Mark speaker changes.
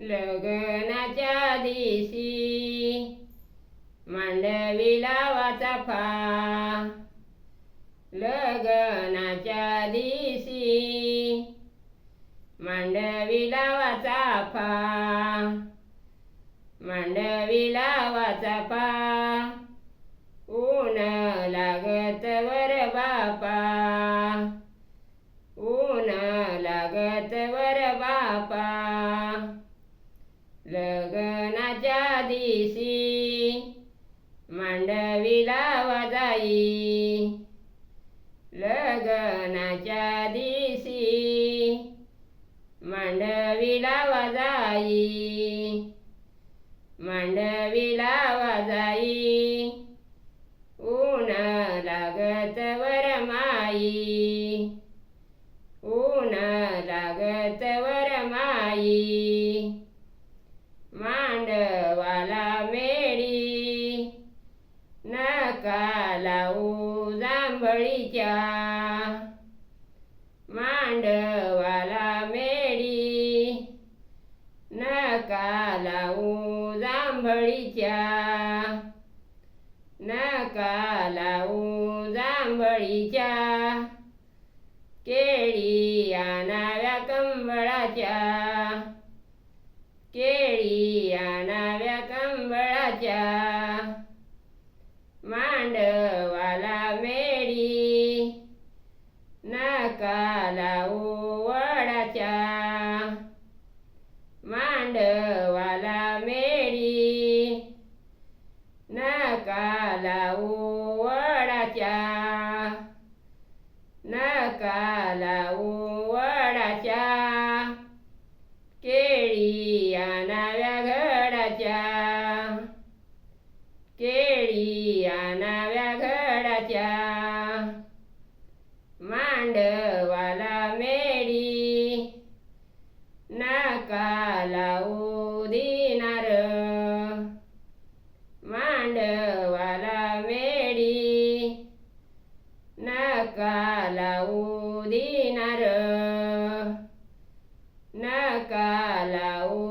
Speaker 1: लग्नाच्या दिवशी मांडविला फा. लग्नाच्या दिवशी मांडविला फा. मांडविला वाचाफा फा. दिशी दिवशी मांडविला वाजाई. लग्नाच्या दिवशी मांडविला वाजाई. मांडविला वजाई. ऊन लागत वरमाई ऊन लागत वरमाई मांड कालाऊ लावू जांभळीच्या मांडवाला मेडी नका लावू जांभळीच्या नका लावू जांभळीच्या केळी आणाव्या कंबळाच्या केळी आणाव्या कंबळाच्या मांडवाला मेडी नका लावू मांडवाला मेडी नका लावू वडाच्या नका लावू वडाच्या केळी केळी आणाव्या घडाच्या. मांडवाला मेडी. नाका लावू दिनार मांडवाला मेडी. नाका लावू दिनार नाका लावू